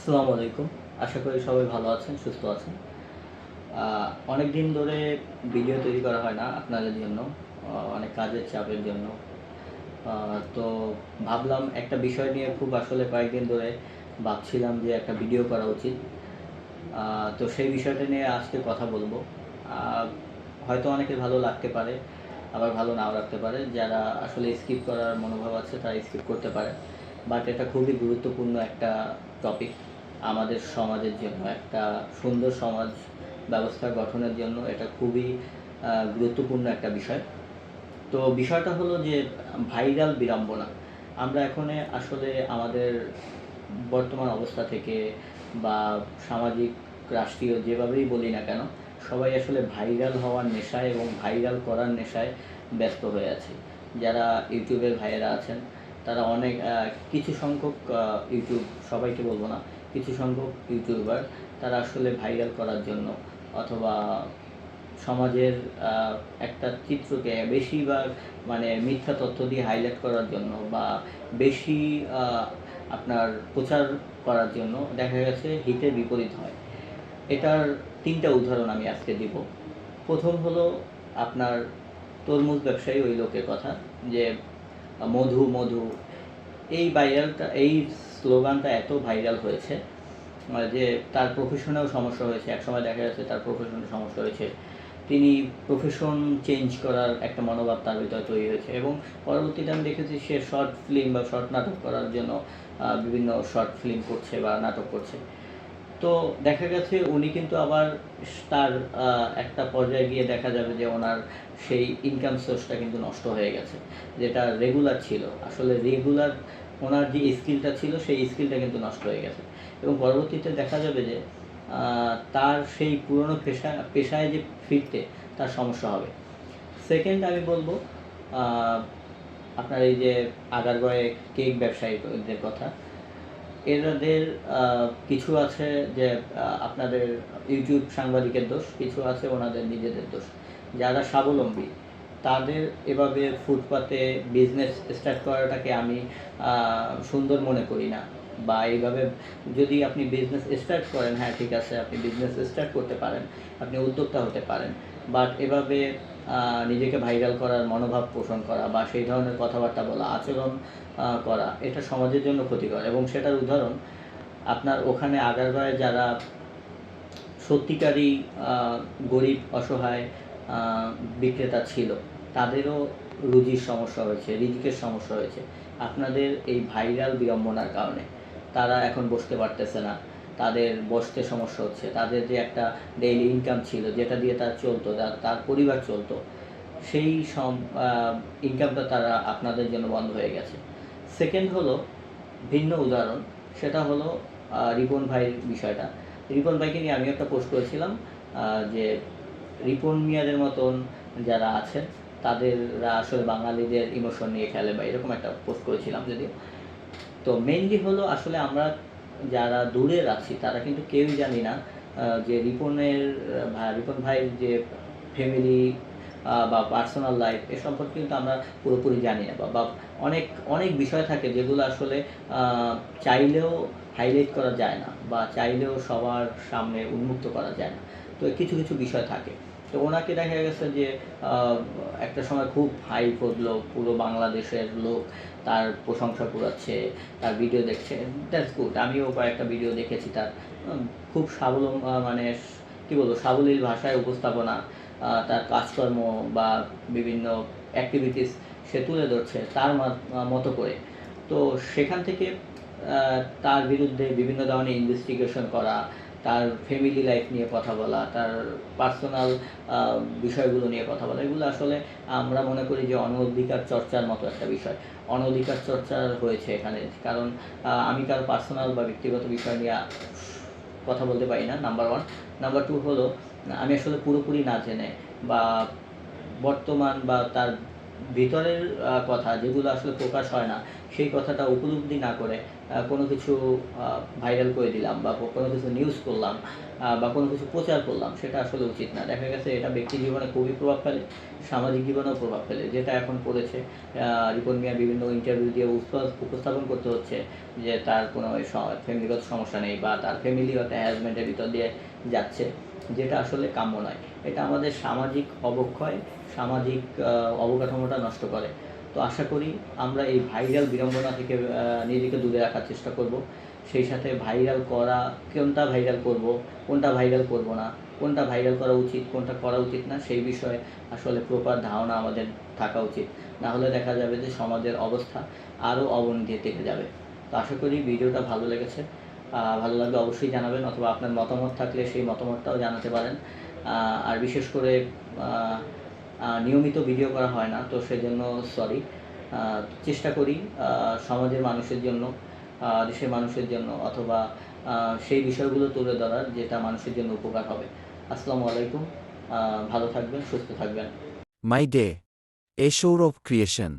আসসালামু আলাইকুম আশা করি সবাই ভালো আছেন, সুস্থ আছেন। অনেক দিন ধরে ভিডিও তৈরি করা হয় না আপনাদের জন্য অনেক কাজের চাপের জন্য। তো ভাবলাম একটা বিষয় নিয়ে খুব আসলে কয়েকদিন ধরে ভাবছিলাম যে একটা ভিডিও করা উচিত। তো সেই বিষয়টা নিয়ে আজকে কথা বলব। হয়তো অনেকে ভালো লাগতে পারে, আবার ভালো নাও লাগতে পারে। যারা আসলে স্কিপ করার মনোভাব আছে তারা স্কিপ করতে পারে। বাট এটা খুবই গুরুত্বপূর্ণ একটা টপিক আমাদের সমাজের জন্য, একটা সুন্দর সমাজ ব্যবস্থা গঠনের জন্য এটা খুবই গুরুত্বপূর্ণ একটা বিষয়। তো বিষয়টা হলো যে, ভাইরাল বিড়ম্বনা। আমরা এখন আসলে আমাদের বর্তমান অবস্থা থেকে বা সামাজিক, রাষ্ট্রীয় যেভাবেই বলি না কেন, সবাই আসলে ভাইরাল হওয়ার নেশায় এবং ভাইরাল করার নেশায় ব্যস্ত হয়ে আছে। যারা ইউটিউবের ভাইয়েরা আছেন, তারা অনেক কিছু সংখ্যক ইউটিউব সবাইকে বলব না কিছু সংখ্যক ইউটিউবার তারা আসলে ভাইরাল করার জন্য অথবা সমাজের একটা চিত্রকে বেশিরভাগ মানে মিথ্যা তথ্য দিয়ে হাইলাইট করার জন্য বা বেশি আপনার প্রচার করার জন্য দেখা গেছে হিতের বিপরীত হয়। এটার তিনটা উদাহরণ আমি আজকে দিব। প্রথম হলো আপনার তরমুজ ব্যবসায়ী ওই লোকের কথা যে, মধু মধু। এই ভাইরালটা এই স্লোগানটা এত ভাইরাল হয়েছে যে তার প্রফেশনেও সমস্যা হয়েছে, একসময় দেখা যাচ্ছে তার প্রফেশনে সমস্যা হয়েছে। তিনি প্রফেশন চেঞ্জ করার একটা মনোভাব তার ভিতরে তৈরি হয়েছে এবং পরবর্তীতে আমি দেখেছি সে শর্ট ফিল্ম বা শর্ট নাটক করার জন্য বিভিন্ন শর্ট ফিল্ম করছে বা নাটক করছে। তো দেখা গেছে উনি কিন্তু আবার তার একটা পর্যায়ে গিয়ে দেখা যাবে যে ওনার সেই ইনকাম সোর্সটা কিন্তু নষ্ট হয়ে গেছে, যেটা রেগুলার ছিল। আসলে রেগুলার ওনার যে স্কিলটা ছিল, সেই স্কিলটা কিন্তু নষ্ট হয়ে গেছে। এবং পরবর্তীতে দেখা যাবে যে তার সেই পুরনো পেশা, পেশায় যে ফিরতে তার সমস্যা হবে। সেকেন্ড আমি বলব আপনার এই যে আগারগয়ে কেক ব্যবসায়ীদের কথা এদের কিছু আছে যে আপনাদের ইউটিউব সাংবাদিকের দোষ, কিছু আছে ওনাদের নিজেদের দোষ। যারা স্বাবলম্বী তাদের এভাবে ফুটপাতে বিজনেস স্টার্ট করাটাকে আমি সুন্দর মনে করি না। বা এইভাবে যদি আপনি বিজনেস স্টার্ট করেন হ্যাঁ ঠিক আছে, আপনি বিজনেস স্টার্ট করতে পারেন, আপনি উদ্যোক্তা হতে পারেন। বাট এভাবে নিজেকে ভাইরাল করার মনোভাব পোষণ করা বা সেই ধরনের কথাবার্তা বলা, আচরণ করা, এটা সমাজের জন্য ক্ষতিকর। এবং সেটার উদাহরণ, আপনার ওখানে আগারগাঁয়ে যারা সত্যিকারই গরিব, অসহায় বিক্রেতা ছিল, তাদেরও রুজির সমস্যা হয়েছে, রিজিকের সমস্যা হয়েছে। আপনাদের এই ভাইরাল বিড়ম্বনার কারণে তারা এখন বসতে পারতেছে না, তাদের বসতে সমস্যা হচ্ছে, তাদের যে একটা ডেইলি ইনকাম ছিল, যেটা দিয়ে তার চলতো, তার পরিবার চলতো, সেই সম ইনকামটা তারা আপনাদের জন্য বন্ধ হয়ে গেছে। সেকেন্ড হলো ভিন্ন উদাহরণ, সেটা হলো রিপন ভাইয়ের বিষয়টা। রিপন ভাইকে নিয়ে আমি একটা পোস্ট করেছিলাম যে রিপন মিয়াদের মতন যারা আছেন, তাদেররা আসলে বাঙালিদের ইমোশন নিয়ে খেলে বা এরকম একটা পোস্ট করেছিলাম যদিও। তো মেইনলি হলো আসলে আমরা যারা দূরের আছি, তারা কিন্তু কেউই জানি না যে রিপনের রিপন ভাইয়ের যে ফ্যামিলি বা পার্সোনাল লাইফ এ সম্পর্কে কিন্তু আমরা পুরোপুরি জানি না। বা অনেক অনেক বিষয় থাকে যেগুলো আসলে চাইলেও হাইলাইট করা যায় না বা চাইলেও সবার সামনে উন্মুক্ত করা যায় না। তো কিছু কিছু বিষয় থাকে। তো ওনাকে দেখা গেছে যে একটা সময় খুব হাই করল পুরো বাংলাদেশের লোক তার প্রশংসা কুড়াচ্ছে, তার ভিডিও দেখছে। দ্যাটস গুড আমিও কয়েকটা ভিডিও দেখেছি তার। খুব স্বাবলম্ব মানে কি বলব, সাবলীল ভাষায় উপস্থাপনা তার কাজকর্ম বা বিভিন্ন অ্যাক্টিভিটিস সে তুলে ধরছে তার মতো করে। তো সেখান থেকে তার বিরুদ্ধে বিভিন্ন ধরনের ইনভেস্টিগেশন করা তার ফ্যামিলি লাইফ নিয়ে কথা বলা, তার পার্সোনাল বিষয়গুলো নিয়ে কথা বলা, এগুলো আসলে আমরা মনে করি যে অনধিকার চর্চার মতো একটা বিষয়। অনধিকার চর্চা হয়েছে এখানে, কারণ আমি কারও পার্সোনাল বা ব্যক্তিগত বিষয় নিয়ে কথা বলতে পারি না নাম্বার ওয়ান নাম্বার টু হলো, আমি আসলে পুরোপুরি না জেনে বা বর্তমান বা তার ভিতরের কথা যেগুলো আসলে প্রকাশ হয় না, সেই কথাটা উপলব্ধি না করে কোনো কিছু ভাইরাল করে দিলাম বা কোনো কিছু নিউজ করলাম বা কোনো কিছু প্রচার করলাম, সেটা আসলে উচিত না। দেখা গেছে এটা ব্যক্তি জীবনে খুবই প্রভাব ফেলে, সামাজিক জীবনেও প্রভাব ফেলে, যেটা এখন পড়েছে রিপন মিয়া বিভিন্ন ইন্টারভিউ দিয়ে উপস্থাপন- করতে হচ্ছে যে তার কোনো ফ্যামিলিগত সমস্যা নেই বা তার ফ্যামিলি একটা হ্যারাসমেন্টের ভিতর দিয়ে যাচ্ছে। যেটা আসলে কাম্য নয়। এটা আমাদের সামাজিক অবক্ষয়, সামাজিক অবকাঠামোটা নষ্ট করে। তো আশা করি আমরা এই ভাইরাল বিড়ম্বনা থেকে নিজেকে দূরে রাখার চেষ্টা করব। সেই সাথে ভাইরাল করা, কোনটা ভাইরাল করব, কোনটা ভাইরাল করব না, কোনটা ভাইরাল করা উচিত, কোনটা করা উচিত না, সেই বিষয়ে আসলে প্রপার ধারণা আমাদের থাকা উচিত। না হলে দেখা যাবে যে সমাজের অবস্থা আরও অবনতির দিকে যাবে। তো আশা করি ভিডিওটা ভালো লেগেছে। ভালো লাগলে অবশ্যই জানাবেন অথবা আপনার মতামত থাকলে সেই মতামতটাও জানাতে পারেন। আর বিশেষ করে নিয়মিত ভিডিও করা হয় না, তো সেজন্য সরি চেষ্টা করি সমাজের মানুষের জন্য দেশের মানুষের জন্য অথবা সেই বিষয়গুলো তুলে ধরার যেটা মানুষের জন্য উপকার হবে। আসসালামু আলাইকুম ভালো থাকবেন, সুস্থ থাকবেন। My day a Sourav creation